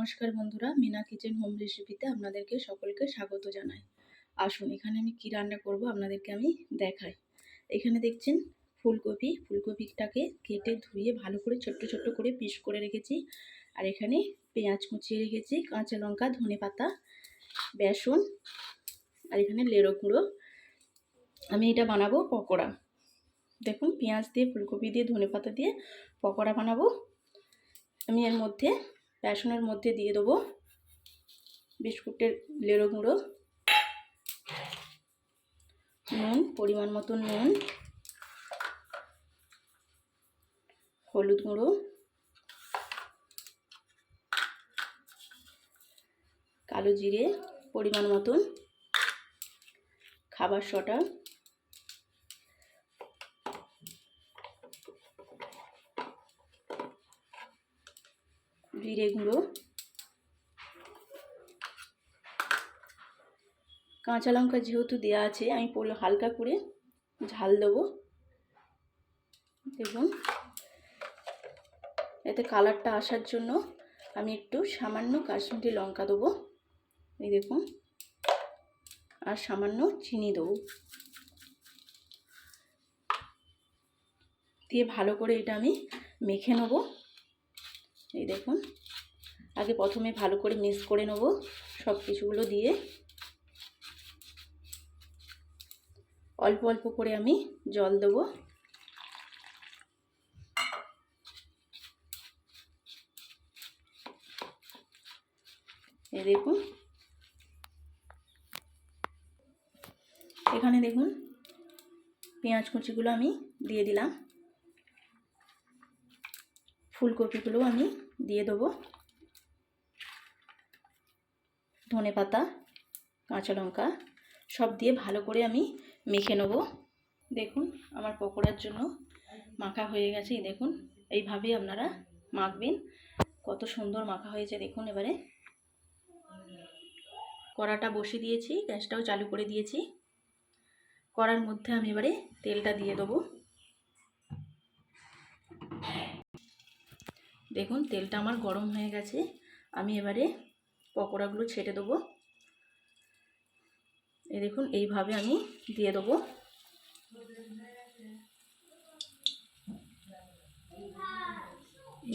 নমস্কার বন্ধুরা, Mina kitchen home রেসিপিতে আপনাদেরকে সকলকে স্বাগত জানাই। আসুন, এখানে আমি কি রান্না করব আপনাদেরকে আমি দেখাই। এখানে দেখছেন ফুলকপি, ফুলকপিটাকে কেটে ধুয়ে ভালো করে ছোট্ট ছোট্ট করে পিস করে রেখেছি। আর এখানে পেঁয়াজ কুচিয়ে রেখেছি, কাঁচা লঙ্কা, ধনে পাতা, বেসন, আর এখানে লেড়ো গুঁড়ো। আমি এটা বানাবো পকোড়া। দেখুন, পেঁয়াজ দিয়ে, ফুলকপি দিয়ে, ধনে পাতা দিয়ে পকোড়া বানাবো। আমি এর মধ্যে বেসনের মধ্যে দিয়ে দেবো বিস্কুটের লেড়ো গুঁড়ো, নুন, পরিমাণ মতো নুন, হলুদ গুঁড়ো, কালো জিরে, পরিমাণ মতন, খাবার সটা জিরে গুঁড়ো, কাঁচা লঙ্কা যেহেতু দেওয়া আছে, আমি পরে হালকা করে ঝাল দেবো। দেখুন, এতে কালারটা আসার জন্য আমি একটু সামান্য কাশ্মীরি লঙ্কা দেবো। এই দেখুন, আর সামান্য চিনি দেবো। দিয়ে ভালো করে এটা আমি মেখে নেব। এই দেখুন। আগে প্রথমে ভালো করে মিক্স করে নেব সব কিছুগুলো দিয়ে। অল্প অল্প করে আমি জল দেব। এই দেখুন। এখানে দেখুন, পেঁয়াজ কুচিগুলো আমি দিয়ে দিলাম। ফুলকপিগুলো আমি দিয়ে দেবো। ধনে পাতা, কাঁচা লঙ্কা সব দিয়ে ভালো করে আমি মেখে নেব। দেখুন, আমার পকোড়ার জন্য মাখা হয়ে গেছে। দেখুন এইভাবে আপনারা মাখবেন। কত সুন্দর মাখা হয়েছে, দেখুন এবারে। কড়াটা বসে দিয়েছি, গ্যাসটাও চালু করে দিয়েছি। কড়ার মধ্যে আমি এবারে তেলটা দিয়ে দেবো। দেখুন, তেলটা আমার গরম হয়ে গেছে। আমি এবারে পকোড়াগুলো ছেটে দেবো। এই দেখুন, এইভাবে আমি দিয়ে দেবো।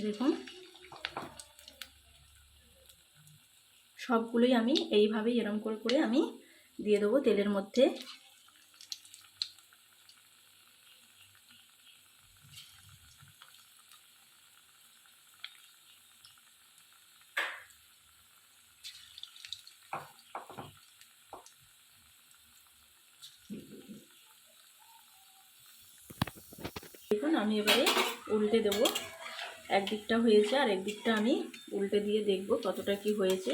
দেখুন, সবগুলোই আমি এইভাবেই এরম করে করে আমি দিয়ে দেবো তেলের মধ্যে। দেখুন, আমি এবারে উল্টে দেব। একদিকটা হয়েছে আর একদিকটা আমি উল্টে দিয়ে দেখব কতটা কি হয়েছে।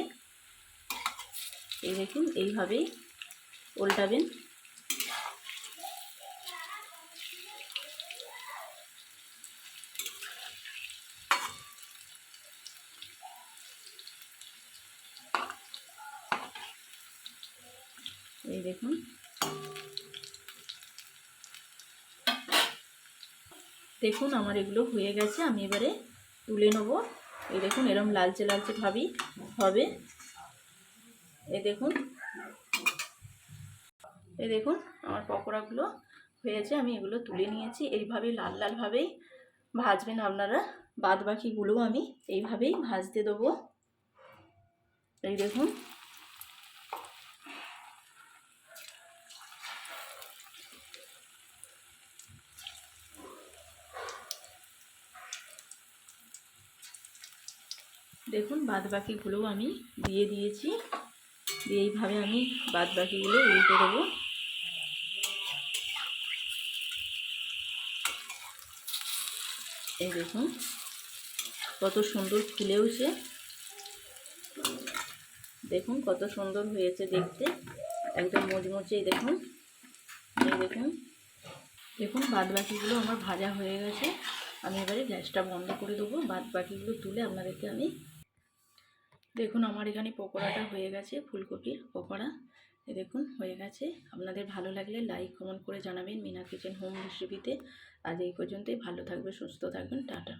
এই দেখুন, এইভাবেই উল্টাবেন। এই দেখুন দেখুন আমার এগুলো হয়ে গেছে, আমি এবারে তুলে নেব। এই দেখুন, এরম লালচে লালচে ভাবি হবে। এ দেখুন এ দেখুন, আমার পকোড়াগুলো হয়েছে, আমি এগুলো তুলে নিয়েছি। এইভাবে লাল লালভাবেই ভাজবেন আপনারা বাদ বাকিগুলো আমি এইভাবেই ভাজতে দেবো। এই দেখুন দেখুন বাদ বাকিগুলোও আমি দিয়ে দিয়েছি। দিয়ে এইভাবে আমি বাদ বাকিগুলো উল্টে দেবো। এই দেখুন, কত সুন্দর ফুলেওছে দেখুন, কত সুন্দর হয়েছে দেখতে। একদম মচমচে দেখুন। এই দেখুন। দেখুন বাদ বাকিগুলো আমার ভাজা হয়ে গেছে। আমি এবারে গ্যাসটা বন্ধ করে দেবো। বাদ বাকিগুলো তুলে আপনাদেরকে আমি দেখুন, আমার এখানে পকোড়াটা হয়ে গেছে, ফুলকপির পকোড়া। দেখুন, হয়ে গেছে। আপনাদের ভালো লাগলে লাইক কমেন্ট করে জানাবেন। মিনা কিচেন হোম রেসিপিতে আজ এই পর্যন্তই। ভালো থাকবে সুস্থ থাকবেন। টাটা।